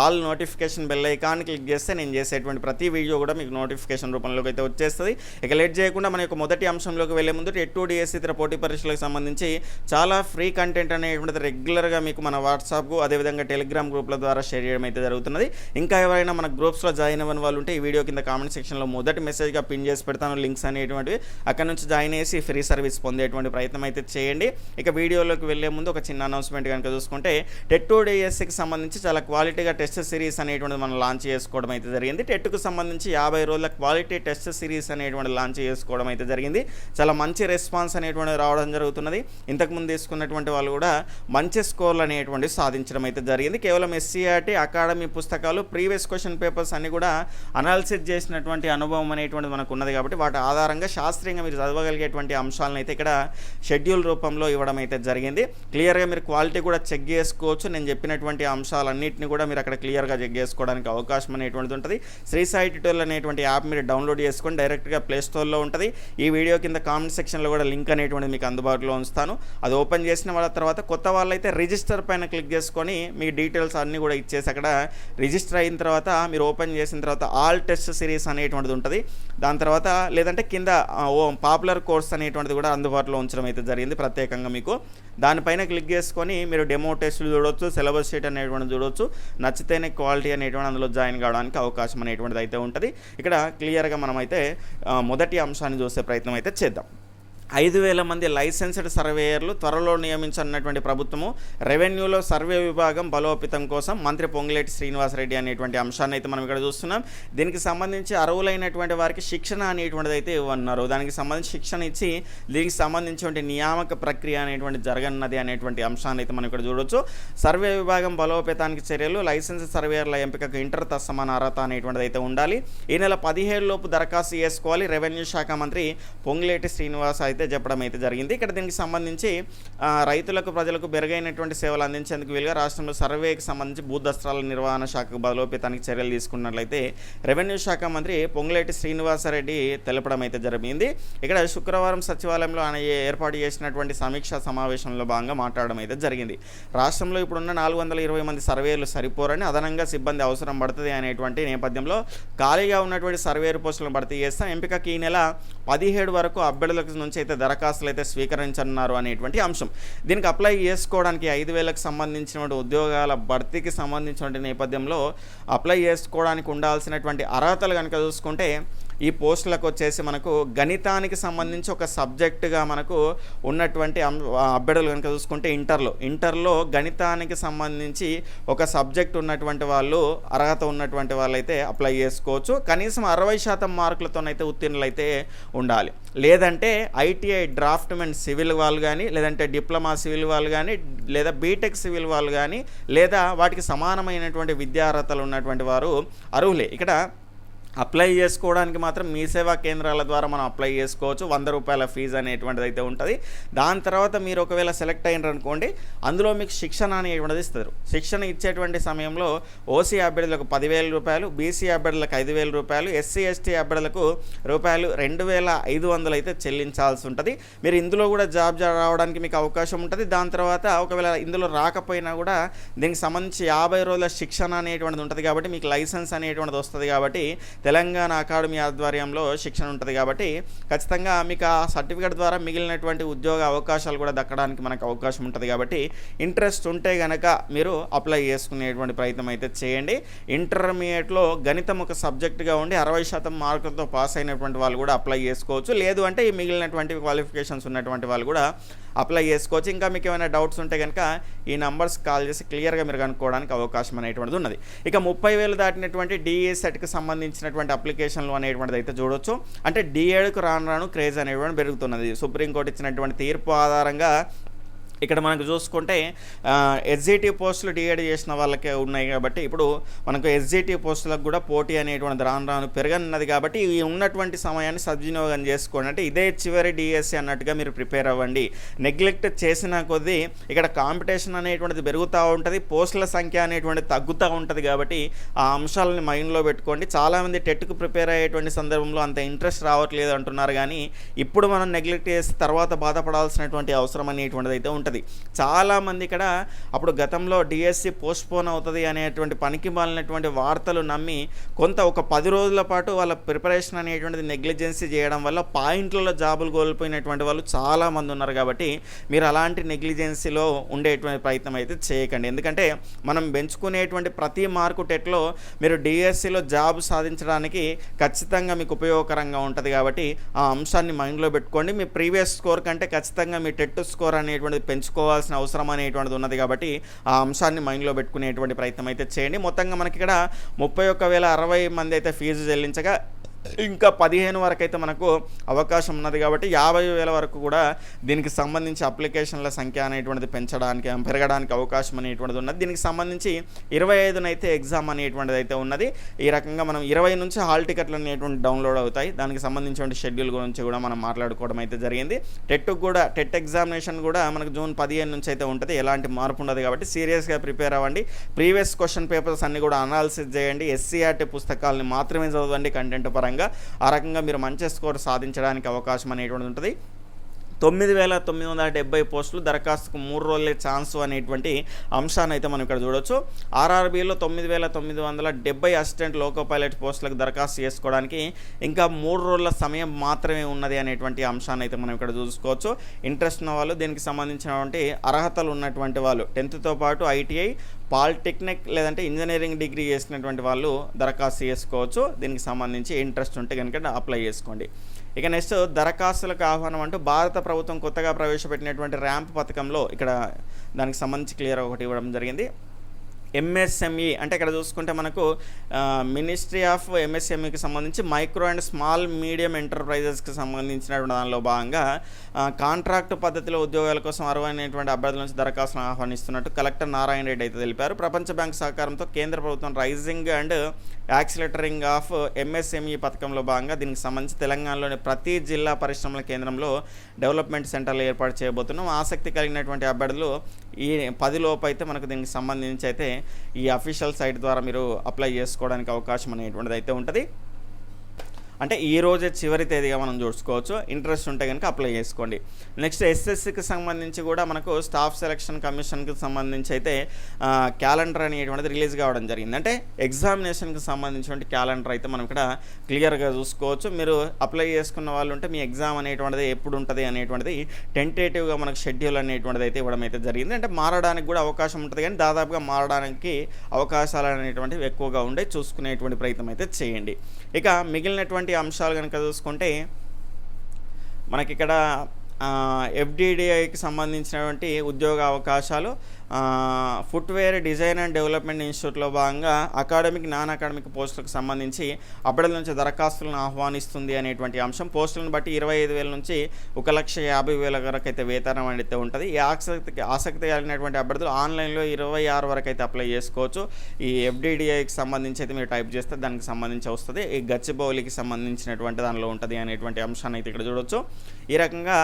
all notification bell icon click చేస్తే నేను చేసేటువంటి ప్రతి వీడియో కూడా మీకు నోటిఫికేషన్ రూపంలోకి అయితే వచ్చేస్తుంది. ఇక లేట్ చేయకుండా మన యొక్క మొదటి అంశంలోకి వెళ్ళే ముందు టెట్ డిఎస్సి ఇతర పోటీ పరీక్షలకు సంబంధించి చాలా ఫ్రీ కంటెంట్ అనేటువంటిది రెగ్యులర్గా మీకు మన వాట్సాప్ అదేవిధంగా టెలిగ్రామ్ గ్రూప్ల ద్వారా షేర్ చేయడం అయితే జరుగుతున్నది. ఇంకా ఎవరైనా మన గ్రూప్స్లో జాయిన్ అవ్వని వాళ్ళు ఉంటే ఈ వీడియో కింద కామెంట్ సెక్షన్లో మొదటి మెసేజ్గా పిన్ చేసి పెడతాను. లింక్స్ అనేటువంటివి అక్కడ నుంచి జాయిన్ చేసి ఫ్రీ సర్వీస్ పొందేటువంటి ప్రయత్నం అయితే చేయండి. ఇక వీడియోలోకి వెళ్ళే ముందు ఒక చిన్న అనౌన్స్మెంట్ కనుక చూసుకుంటే టెట్ డిఎస్సికి సంబంధించి చాలా క్వాలిటీగా టెస్ట్ సిరీస్ అనేటువంటిది మనం లాంచ్ చేసుకోవడం అయితే జరిగింది. టెట్కు సంబంధించి యాభై రోజుల క్వాలిటీ టెస్ట్ సిరీస్ అనేటువంటి లాంచ్ చేసుకోవడం అయితే జరిగింది. చాలా మంచి రెస్పాన్స్ అనేటువంటి రావడం జరుగుతున్నది. ఇంతకుముందు తీసుకున్నటువంటి వాళ్ళు కూడా మంచి స్కోర్లు అనేటువంటి సాధించడం అయితే జరిగింది. కేవలం ఎస్సీఆర్టీ అకాడమీ పుస్తకాలు ప్రీవియస్ క్వశ్చన్ పేపర్స్ అన్ని కూడా అనాలిసిస్ చేసినటువంటి అనుభవం అనేటువంటిది మనకు ఉన్నది కాబట్టి వాటి ఆధారంగా శాస్త్రీయంగా మీరు చదవగలిగేటువంటి అంశాలను అయితే ఇక్కడ షెడ్యూల్ రూపంలో ఇవ్వడం అయితే జరిగింది. క్లియర్గా మీరు క్వాలిటీ కూడా చెక్ చేసుకోవచ్చు. నేను చెప్పినటువంటి అంశాలన్నింటినీ కూడా మీరు అక్కడ క్లియర్గా చెక్ చేసుకోవడానికి అవకాశం అనేటువంటిది ఉంటుంది. శ్రీ సాయి ట్యూటోరియల్ అనేటువంటి యాప్ మీరు డౌన్లోడ్ చేసుకొని డైరెక్ట్గా ప్లే స్టోర్లో ఉంటుంది. ఈ వీడియో కింద కామెంట్ సెక్షన్లో కూడా లింక్ అనేటువంటిది మీకు అందుబాటులో ఉంచుతాను. అది ఓపెన్ చేసిన వాళ్ళ తర్వాత కొత్త వాళ్ళైతే రిజిస్టర్ పైన క్లిక్ చేసుకొని మీ డీటెయిల్స్ అన్నీ కూడా ఇచ్చేసి అక్కడ రిజిస్టర్ అయిన తర్వాత మీరు ఓపెన్ చేసిన తర్వాత ఆల్ టెస్ట్ సిరీస్ అనేటువంటిది ఉంటుంది. దాని తర్వాత లేదంటే కింద ఓ పాపులర్ కోర్స్ అనేటువంటిది కూడా అందుబాటులో ఉంచడం అయితే జరిగింది ప్రత్యేకంగా మీకు. దానిపైన క్లిక్ చేసుకొని మీరు డెమో టెస్ట్లు చూడొచ్చు సిలబస్ షీట్ అనేటువంటిది చూడొచ్చు. నచ్చితేనే క్వాలిటీ అనేటువంటి అందులో జాయిన్ కావడానికి అవకాశం అనేటువంటిది అయితే ఉంటుంది. ఇక్కడ క్లియర్గా మనమైతే మొదటి అంశాన్ని చూసే ప్రయత్నం అయితే చేద్దాం. ఐదు వేల మంది లైసెన్స్డ్ సర్వేయర్లు త్వరలో నియమించనున్నటువంటి ప్రభుత్వము. రెవెన్యూలో సర్వే విభాగం బలోపేతం కోసం మంత్రి పొంగులేటి శ్రీనివాసరెడ్డి అనేటువంటి అంశాన్ని అయితే మనం ఇక్కడ చూస్తున్నాం. దీనికి సంబంధించి అర్హులైనటువంటి వారికి శిక్షణ అనేటువంటిది అయితే ఇవ్వన్నారు దానికి సంబంధించి శిక్షణ ఇచ్చి దీనికి సంబంధించినటువంటి నియామక ప్రక్రియ అనేటువంటి జరగనున్నది అనేటువంటి అంశాన్ని అయితే మనం ఇక్కడ చూడొచ్చు. సర్వే విభాగం బలోపేతానికి చర్యలు లైసెన్స్ సర్వేయర్ల ఎంపికకు ఇంటర్ తత్సమాన అర్హత అనేటువంటిది అయితే ఉండాలి. ఈ నెల పదిహేడు లోపు దరఖాస్తు చేసుకోవాలి. రెవెన్యూ శాఖ మంత్రి పొంగులేటి శ్రీనివాస్ అయితే చెప్పడం అయితే జరిగింది. ఇక్కడ దీనికి సంబంధించి రైతులకు ప్రజలకు మెరుగైనటువంటి సేవలు అందించేందుకు వీలుగా రాష్ట్రంలో సర్వేకి సంబంధించి భూదస్త్రాల నిర్వహణ శాఖ బలోపేతానికి చర్యలు తీసుకున్నట్లయితే రెవెన్యూ శాఖ మంత్రి పొంగులేటి శ్రీనివాసరెడ్డి తెలపడం అయితే జరిగింది. ఇక్కడ శుక్రవారం సచివాలయంలో ఆయన ఏర్పాటు చేసినటువంటి సమీక్షా సమావేశంలో భాగంగా మాట్లాడడం అయితే జరిగింది. రాష్ట్రంలో ఇప్పుడున్న నాలుగు వందల ఇరవై మంది సర్వేలు సరిపోరని అదనంగా సిబ్బంది అవసరం పడుతుంది అనేటువంటి నేపథ్యంలో ఖాళీగా ఉన్నటువంటి సర్వేరు పోస్టులను భర్తీ చేస్తాం. ఎంపికకి ఈ నెల పదిహేడు వరకు అభ్యర్థుల నుంచి అయితే దరఖాస్తులు అయితే స్వీకరించనున్నారు అనేటువంటి అంశం. దీనికి అప్లై చేసుకోవడానికి ఐదు వేలకు సంబంధించినటువంటి ఉద్యోగాల భర్తీకి సంబంధించినటువంటి నేపథ్యంలో అప్లై చేసుకోవడానికి ఉండాల్సినటువంటి అర్హతలు కనుక చూసుకుంటే ఈ పోస్టులకు వచ్చేసి మనకు గణితానికి సంబంధించి ఒక సబ్జెక్టుగా మనకు ఉన్నటువంటి అభ్యర్థులు కనుక చూసుకుంటే ఇంటర్లో. ఇంటర్లో గణితానికి సంబంధించి ఒక సబ్జెక్ట్ ఉన్నటువంటి వాళ్ళు అర్హత ఉన్నటువంటి వాళ్ళైతే అప్లై చేసుకోవచ్చు. కనీసం అరవై శాతం మార్కులతోనైతే ఉత్తీర్ణులైతే ఉండాలి. లేదంటే ఐటీఐ డ్రాఫ్ట్మెంట్ సివిల్ వాళ్ళు కానీ లేదంటే డిప్లొమా సివిల్ వాళ్ళు కానీ లేదా బీటెక్ సివిల్ వాళ్ళు కానీ లేదా వాటికి సమానమైనటువంటి విద్యార్హతలు ఉన్నటువంటి వారు అర్హులే. ఇక్కడ అప్లై చేసుకోవడానికి మాత్రం మీ సేవా కేంద్రాల ద్వారా మనం అప్లై చేసుకోవచ్చు. వంద రూపాయల ఫీజు అనేటువంటిది అయితే ఉంటుంది. దాని తర్వాత మీరు ఒకవేళ సెలెక్ట్ అయినారు అనుకోండి అందులో మీకు శిక్షణ అనేటువంటిది ఇస్తారు. శిక్షణ ఇచ్చేటువంటి సమయంలో ఓసీ అభ్యర్థులకు పదివేల రూపాయలు బీసీ అభ్యర్థులకు ఐదు వేల రూపాయలు ఎస్సీ ఎస్టీ అభ్యర్థులకు రూపాయలు రెండు వేల ఐదు వందలు అయితే చెల్లించాల్సి ఉంటుంది. మీరు ఇందులో కూడా జాబ్ రావడానికి మీకు అవకాశం ఉంటుంది. దాని తర్వాత ఒకవేళ ఇందులో రాకపోయినా కూడా దీనికి సంబంధించి యాభై రోజుల శిక్షణ అనేటువంటిది ఉంటుంది కాబట్టి మీకు లైసెన్స్ అనేటువంటిది వస్తుంది కాబట్టి తెలంగాణ అకాడమీ ఆధ్వర్యంలో శిక్షణ ఉంటుంది కాబట్టి ఖచ్చితంగా మీకు ఆ సర్టిఫికేట్ ద్వారా మిగిలినటువంటి ఉద్యోగ అవకాశాలు కూడా దక్కడానికి మనకు అవకాశం ఉంటుంది కాబట్టి ఇంట్రెస్ట్ ఉంటే కనుక మీరు అప్లై చేసుకునేటువంటి ప్రయత్నం అయితే చేయండి. ఇంటర్మీడియట్లో గణితం ఒక సబ్జెక్టుగా ఉండి అరవై శాతం మార్కులతో పాస్ అయినటువంటి వాళ్ళు కూడా అప్లై చేసుకోవచ్చు. లేదు అంటే ఈ మిగిలినటువంటి క్వాలిఫికేషన్స్ ఉన్నటువంటి వాళ్ళు కూడా అప్లై చేసుకోవచ్చు. ఇంకా మీకు ఏమైనా డౌట్స్ ఉంటే కనుక ఈ నంబర్స్ కాల్ చేసి క్లియర్గా మీరు కనుక్కోవడానికి అవకాశం అనేటువంటిది ఉన్నది. ఇక ముప్పై వేలు దాటినటువంటి డిఏ సెట్కి ఉన్నటువంటి అప్లికేషన్లు అనేటువంటిది అయితే చూడొచ్చు. అంటే డిఏడ్కు రాను రాను క్రేజ్ అనేటువంటి పెరుగుతున్నది. సుప్రీంకోర్టు ఇచ్చినటువంటి తీర్పు ఆధారంగా ఇక్కడ మనకు చూసుకుంటే ఎస్జిటి పోస్టులు డిఎడ్ చేసిన వాళ్ళకే ఉన్నాయి కాబట్టి ఇప్పుడు మనకు ఎస్జిటి పోస్టులకు కూడా పోటీ అనేటువంటి రాను రాను పెరగనున్నది కాబట్టి ఈ ఉన్నటువంటి సమయాన్ని సద్వినియోగం చేసుకోండి. అంటే ఇదే చివరి డిఎస్సి అన్నట్టుగా మీరు ప్రిపేర్ అవ్వండి. నెగ్లెక్ట్ చేసిన కొద్దీ ఇక్కడ కాంపిటీషన్ అనేటువంటిది పెరుగుతూ ఉంటుంది పోస్టుల సంఖ్య అనేటువంటిది తగ్గుతూ ఉంటుంది కాబట్టి ఆ అంశాలని మైండ్లో పెట్టుకోండి. చాలామంది టెట్కు ప్రిపేర్ అయ్యేటువంటి సందర్భంలో అంత ఇంట్రెస్ట్ రావట్లేదు అంటున్నారు కానీ ఇప్పుడు మనం నెగ్లెక్ట్ చేసి తర్వాత బాధపడాల్సినటువంటి అవసరం అనేటువంటిది అయితే ఉంటుంది. చాలామంది ఇక్కడ అప్పుడు గతంలో డిఎస్సి పోస్ట్పోన్ అవుతుంది అనేటువంటి పనికి మాలినటువంటి వార్తలు నమ్మి కొంత ఒక పది రోజుల పాటు వాళ్ళ ప్రిపరేషన్ అనేటువంటిది నెగ్లిజెన్సీ చేయడం వల్ల పాయింట్లలో జాబులు కోల్పోయినటువంటి వాళ్ళు చాలామంది ఉన్నారు కాబట్టి మీరు అలాంటి నెగ్లిజెన్సీలో ఉండేటువంటి ప్రయత్నం అయితే చేయకండి. ఎందుకంటే మనం పెంచుకునేటువంటి ప్రతి మార్కు టెట్లో మీరు డిఎస్సిలో జాబ్ సాధించడానికి ఖచ్చితంగా మీకు ఉపయోగకరంగా ఉంటుంది కాబట్టి ఆ అంశాన్ని మైండ్లో పెట్టుకోండి. మీ ప్రీవియస్ స్కోర్ కంటే ఖచ్చితంగా మీ టెట్ స్కోర్ అనేటువంటిది పెంచుకోవాల్సిన అవసరం అనేటువంటిది ఉన్నది కాబట్టి ఆ అంశాన్ని మైండ్లో పెట్టుకునేటువంటి ప్రయత్నం అయితే చేయండి. మొత్తంగా మనకి ఇక్కడ ముప్పై ఒక్క వేల అరవై మంది అయితే ఫీజు చెల్లించగా ఇంకా పదిహేను వరకు అయితే మనకు అవకాశం ఉన్నది కాబట్టి యాభై వేల వరకు కూడా దీనికి సంబంధించి అప్లికేషన్ల సంఖ్య అనేటువంటిది పెంచడానికి పెరగడానికి అవకాశం అనేటువంటిది ఉన్నది. దీనికి సంబంధించి ఇరవై ఐదునైతే ఎగ్జామ్ అనేటువంటిది అయితే ఉన్నది. ఈ రకంగా మనం ఇరవై నుంచి హాల్ టికెట్లు అనేటువంటి డౌన్లోడ్ అవుతాయి. దానికి సంబంధించిన షెడ్యూల్ గురించి కూడా మనం మాట్లాడుకోవడం అయితే జరిగింది. టెట్ కూడా టెట్ ఎగ్జామినేషన్ కూడా మనకు జూన్ పదిహేను నుంచి అయితే ఉంటుంది. ఎలాంటి మార్పు ఉండదు కాబట్టి సీరియస్గా ప్రిపేర్ అవ్వండి. ప్రీవియస్ క్వశ్చన్ పేపర్స్ అన్ని కూడా అనాలిసిస్ చేయండి. ఎస్సీఆర్టీ పుస్తకాలని మాత్రమే చదవండి. కంటెంట్ పరంగా ఆ రకంగా మీరు మంచి స్కోర్ సాధించడానికి అవకాశం అనేటువంటిది ఉంటుంది. తొమ్మిది వేల తొమ్మిది వందల డెబ్బై పోస్టులు దరఖాస్తుకు మూడు రోజులే ఛాన్స్ అనేటువంటి అంశాన్ని అయితే మనం ఇక్కడ చూడొచ్చు. ఆర్ఆర్బీలో తొమ్మిది వేల తొమ్మిది వందల డెబ్బై అసిస్టెంట్ లోకో పైలట్ పోస్టులకు దరఖాస్తు చేసుకోవడానికి ఇంకా మూడు రోజుల సమయం మాత్రమే ఉన్నది అనేటువంటి అంశాన్ని అయితే మనం ఇక్కడ చూసుకోవచ్చు. ఇంట్రెస్ట్ ఉన్న వాళ్ళు దీనికి సంబంధించినటువంటి అర్హతలు ఉన్నటువంటి వాళ్ళు టెన్త్తో పాటు ఐటీఐ పాలిటెక్నిక్ లేదంటే ఇంజనీరింగ్ డిగ్రీ చేసినటువంటి వాళ్ళు దరఖాస్తు చేసుకోవచ్చు. దీనికి సంబంధించి ఇంట్రెస్ట్ ఉంటే కనుక అప్లై చేసుకోండి. ఇక నెక్స్ట్ దరఖాస్తులకు ఆహ్వానం అంటూ భారత ప్రభుత్వం కొత్తగా ప్రవేశపెట్టినటువంటి ర్యాంప్ పథకంలో ఇక్కడ దానికి సంబంధించి క్లియర్ ఒకటి ఇవ్వడం జరిగింది. ఎంఎస్ఎంఈ అంటే ఇక్కడ చూసుకుంటే మనకు మినిస్ట్రీ ఆఫ్ ఎంఎస్ఎంఈకి సంబంధించి మైక్రో అండ్ స్మాల్ మీడియం ఎంటర్ప్రైజెస్కి సంబంధించినటువంటి దానిలో భాగంగా కాంట్రాక్ట్ పద్ధతిలో ఉద్యోగాల కోసం అర్హమైనటువంటి అభ్యర్థుల నుంచి దరఖాస్తులను ఆహ్వానిస్తున్నట్టు కలెక్టర్ నారాయణ రెడ్డి అయితే తెలిపారు. ప్రపంచ బ్యాంక్ సహకారంతో కేంద్ర ప్రభుత్వం raising and accelerating of MSME పథకంలో భాగంగా దీనికి సంబంధించి తెలంగాణలోని ప్రతి జిల్లా పరిశ్రమల కేంద్రంలో డెవలప్మెంట్ సెంటర్లు ఏర్పాటు చేయబోతున్నాం. ఆసక్తి కలిగినటువంటి అభ్యర్థులు ఈ పదిలోపు అయితే మనకు దీనికి సంబంధించి అయితే ఈ అఫీషియల్ సైట్ ద్వారా మీరు అప్లై చేసుకోవడానికి అవకాశం అనేటువంటిది అయితే ఉంటుంది. అంటే ఈ రోజే చివరి తేదీగా మనం చూసుకోవచ్చు. ఇంట్రెస్ట్ ఉంటే కనుక అప్లై చేసుకోండి. నెక్స్ట్ ఎస్ఎస్సికి సంబంధించి కూడా మనకు స్టాఫ్ సెలక్షన్ కమిషన్కి సంబంధించి అయితే క్యాలెండర్ అనేటువంటిది రిలీజ్ కావడం జరిగింది. అంటే ఎగ్జామినేషన్కి సంబంధించినటువంటి క్యాలెండర్ అయితే మనం ఇక్కడ క్లియర్గా చూసుకోవచ్చు. మీరు అప్లై చేసుకున్న వాళ్ళు ఉంటే మీ ఎగ్జామ్ అనేటువంటిది ఎప్పుడు ఉంటుంది అనేటువంటిది టెంటేటివ్గా మనకు షెడ్యూల్ అనేటువంటిది అయితే ఇవ్వడం అయితే జరిగింది. అంటే మారడానికి కూడా అవకాశం ఉంటుంది కానీ దాదాపుగా మారడానికి అవకాశాలు అనేటువంటివి ఎక్కువగా ఉండే చూసుకునేటువంటి ప్రయత్నం అయితే చేయండి. ఇక మిగిలినటువంటి అంశాలు కనుక చూసుకుంటే మనకి ఇక్కడ ఎఫ్డిడిఐకి సంబంధించినటువంటి ఉద్యోగ అవకాశాలు ఫుట్వేర్ డిజైన్ అండ్ డెవలప్మెంట్ ఇన్స్టిట్యూట్లో భాగంగా అకాడమిక్ నాన్ అకాడమిక్ పోస్టులకు సంబంధించి అప్పటి నుంచి దరఖాస్తులను ఆహ్వానిస్తుంది అనేటువంటి అంశం. పోస్టులను బట్టి ఇరవై ఐదు వేల నుంచి ఒక లక్ష యాభై వేల వరకు అయితే వేతనం అయితే ఉంటుంది. ఈ ఆసక్తి ఆసక్తి కలిగినటువంటి అభ్యర్థులు ఆన్లైన్లో ఇరవై ఆరు వరకు అయితే అప్లై చేసుకోవచ్చు. ఈ ఎఫ్డిడిఐకి సంబంధించి అయితే మీరు టైప్ చేస్తే దానికి సంబంధించి వస్తుంది. ఈ గచ్చిబౌలికి సంబంధించినటువంటి దానిలో ఉంటుంది అనేటువంటి అంశాన్ని అయితే ఇక్కడ చూడొచ్చు. ఈ రకంగా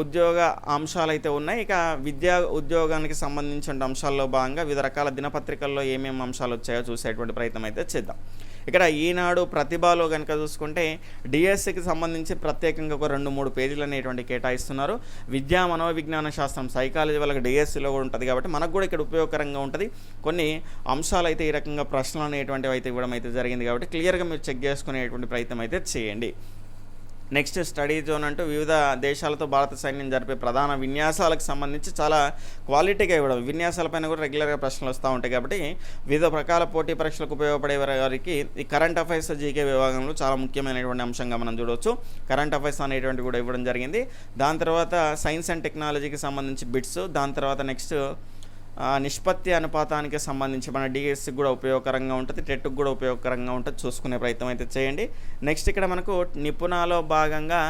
ఉద్యోగ అంశాలు అయితే ఉన్నాయి. ఇక విద్యా ఉద్యోగానికి సంబంధించిన అంశాల్లో భాగంగా వివిధ రకాల దినపత్రికల్లో ఏమేమి అంశాలు వచ్చాయో చూసేటువంటి ప్రయత్నం అయితే చేద్దాం. ఇక్కడ ఈనాడు ప్రతిభలో కనుక చూసుకుంటే డిఎస్సికి సంబంధించి ప్రత్యేకంగా ఒక రెండు మూడు పేజీలు అనేటువంటి కేటాయిస్తున్నారు. విద్యా మనోవిజ్ఞాన శాస్త్రం సైకాలజీ వాళ్ళకి డిఎస్సిలో కూడా ఉంటుంది కాబట్టి మనకు కూడా ఇక్కడ ఉపయోగకరంగా ఉంటుంది. కొన్ని అంశాలు అయితే ఈ రకంగా ప్రశ్నలు అనేటువంటివి అయితే ఇవ్వడం అయితే జరిగింది కాబట్టి క్లియర్గా మీరు చెక్ చేసుకునేటువంటి ప్రయత్నం అయితే చేయండి. నెక్స్ట్ స్టడీ జోన్ అంటూ వివిధ దేశాలతో భారత సైన్యం జరిపే ప్రధాన విన్యాసాలకు సంబంధించి చాలా క్వాలిటీగా ఇవ్వడం. విన్యాసాలపైన కూడా రెగ్యులర్గా ప్రశ్నలు వస్తూ ఉంటాయి కాబట్టి వివిధ రకాల పోటీ పరీక్షలకు ఉపయోగపడే వారికి ఈ కరెంట్ అఫైర్స్ జీకే విభాగంలో చాలా ముఖ్యమైనటువంటి అంశంగా మనం చూడవచ్చు. కరెంట్ అఫైర్స్ అనేటువంటి కూడా ఇవ్వడం జరిగింది. దాని తర్వాత సైన్స్ అండ్ టెక్నాలజీకి సంబంధించి బిట్స్ దాని తర్వాత నెక్స్ట్ నిష్పత్తి అనుపాతానికి సంబంధించి మన డిఎస్సికి కూడా ఉపయోగకరంగా ఉంటుంది టెట్కు కూడా ఉపయోగకరంగా ఉంటుంది చూసుకునే ప్రయత్నం అయితే చేయండి. నెక్స్ట్ ఇక్కడ మనకు నిపుణాలో భాగంగా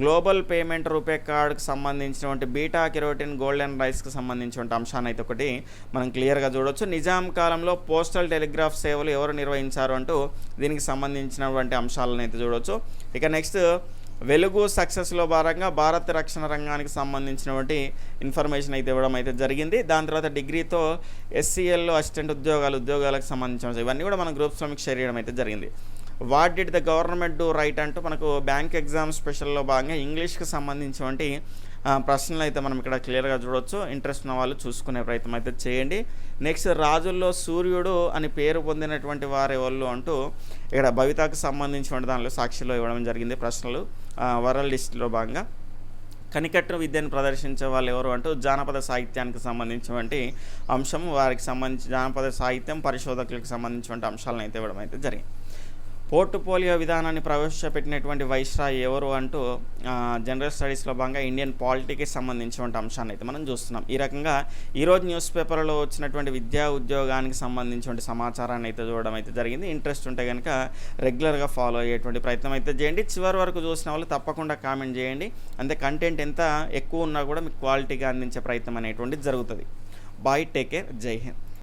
గ్లోబల్ పేమెంట్ రూపే కార్డుకు సంబంధించినటువంటి బీటా కెరోటిన్ గోల్డెన్ రైస్కి సంబంధించినటువంటి అంశాన్ని అయితే ఒకటి మనం క్లియర్గా చూడవచ్చు నిజాం కాలంలో పోస్టల్ టెలిగ్రాఫ్ సేవలు ఎవరు నిర్వహించారు అంటూ దీనికి సంబంధించినటువంటి అంశాలను అయితే చూడవచ్చు ఇక నెక్స్ట్ వెలుగు సక్సెస్లో భాగంగా భారత రక్షణ రంగానికి సంబంధించినటువంటి ఇన్ఫర్మేషన్ అయితే ఇవ్వడం అయితే జరిగింది. దాని తర్వాత డిగ్రీతో ఎస్సీఎల్లో అసిస్టెంట్ ఉద్యోగాలు ఉద్యోగాలకు సంబంధించిన ఇవన్నీ కూడా మనం గ్రూప్ స్వామికి షేర్ చేయడం అయితే జరిగింది. What did the government do right అంటూ మనకు బ్యాంక్ ఎగ్జామ్ స్పెషల్లో భాగంగా ఇంగ్లీష్కి సంబంధించినటువంటి ప్రశ్నలు అయితే మనం ఇక్కడ క్లియర్గా చూడవచ్చు ఇంట్రెస్ట్ ఉన్న వాళ్ళు చూసుకునే ప్రయత్నం అయితే చేయండి. నెక్స్ట్ రాజుల్లో సూర్యుడు అని పేరు పొందినటువంటి వారు ఎవరు అంటూ ఇక్కడ భవితకు సంబంధించిన దానిలో సాక్షిలో ఇవ్వడం జరిగింది ప్రశ్నలు. వరల్డ్ లిస్ట్లో భాగంగా. కనికట్టు విద్యను ప్రదర్శించే వాళ్ళు ఎవరు అంటూ జానపద సాహిత్యానికి సంబంధించినటువంటి అంశం వారికి సంబంధించి జానపద సాహిత్యం పరిశోధకులకు సంబంధించినటువంటి అంశాలను అయితే ఇవ్వడం అయితే జరిగింది. పోర్టుపోలియో విధానాన్ని ప్రవేశపెట్టినటువంటి వైస్రాయ్ ఎవరు అంటూ జనరల్ స్టడీస్లో భాగంగా ఇండియన్ పాలిటీకి సంబంధించినటువంటి అంశాన్ని అయితే మనం చూస్తున్నాం. ఈ రకంగా ఈరోజు న్యూస్ పేపర్లో వచ్చినటువంటి విద్యా ఉద్యోగానికి సంబంధించినటువంటి సమాచారాన్ని అయితే చూడడం అయితే జరిగింది. ఇంట్రెస్ట్ ఉంటే కనుక రెగ్యులర్గా ఫాలో అయ్యేటువంటి ప్రయత్నం అయితే చేయండి. చివరి వరకు చూసిన వాళ్ళు తప్పకుండా కామెంట్ చేయండి. అంతే కంటెంట్ ఎంత ఎక్కువ ఉన్నా కూడా మీకు క్వాలిటీగా అందించే ప్రయత్నం అనేటువంటిది జరుగుతుంది. బాయ్ టేక్ కేర్ జై హింద్.